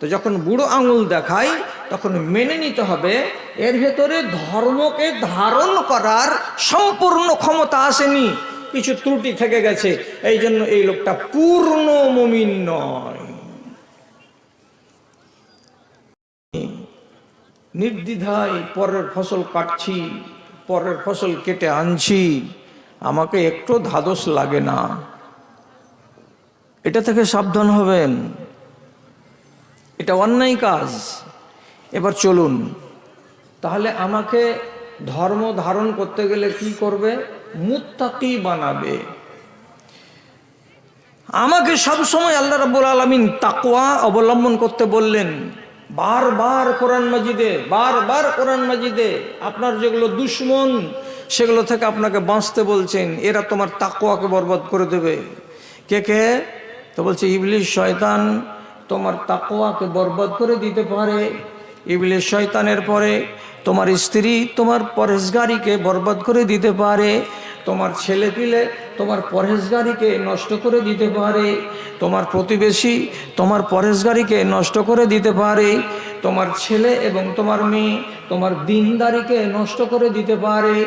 তো যখন বুড়ো আঙুল দেখায় তখন মেনে নিতে হবে, এর ভেতরে ধর্মকে ধারণ করার সম্পূর্ণ ক্ষমতা আসেনি। কিছু ত্রুটি থেকে গেছে এই জন্য এই লোকটা পূর্ণ মমিন নয়। নির্দ্বিধায় পরের ফসল কাটছি, পরের ফসল কেটে আনছি, আমাকে একটু ধাদস লাগে না। এটা থেকে সাবধান হবেন। এটা অন্যায় কাজ। এবার চলুন। তাহলে আমাকে ধর্ম ধারণ করতে গেলে কি করবে? মুত্তাকি বানাবে। আমাকে সবসময় আল্লাহ রাব্বুল আলমিন তাকওয়া অবলম্বন করতে বললেন, বারবার কোরআন মাজিদে, বারবার কোরআন মাজিদে আপনার যেগুলো দুশ্মন, সেগুলো থেকে আপনাকে বাঁচতে বলছেন, এরা তোমার তাকওয়াকে বরবাদ করে দেবে। কে কে? তো বলছে, ইবলিশ, শয়তান তোমার তাকোয়াকে বরবাদ করে দিতে পারে। ইবলিশ শয়তানের পরে তোমার স্ত্রী তোমার পরেশগারিকে বরবাদ করে দিতে পারে। তোমার ছেলে পিলে তোমার পরেশগারিকে নষ্ট করে দিতে পারে। তোমার প্রতিবেশী তোমার পরেশগারিকে নষ্ট করে দিতে পারে। তোমার ছেলে এবং তোমার মেয়ে তোমার দিনদারিকে নষ্ট করে দিতে পারে।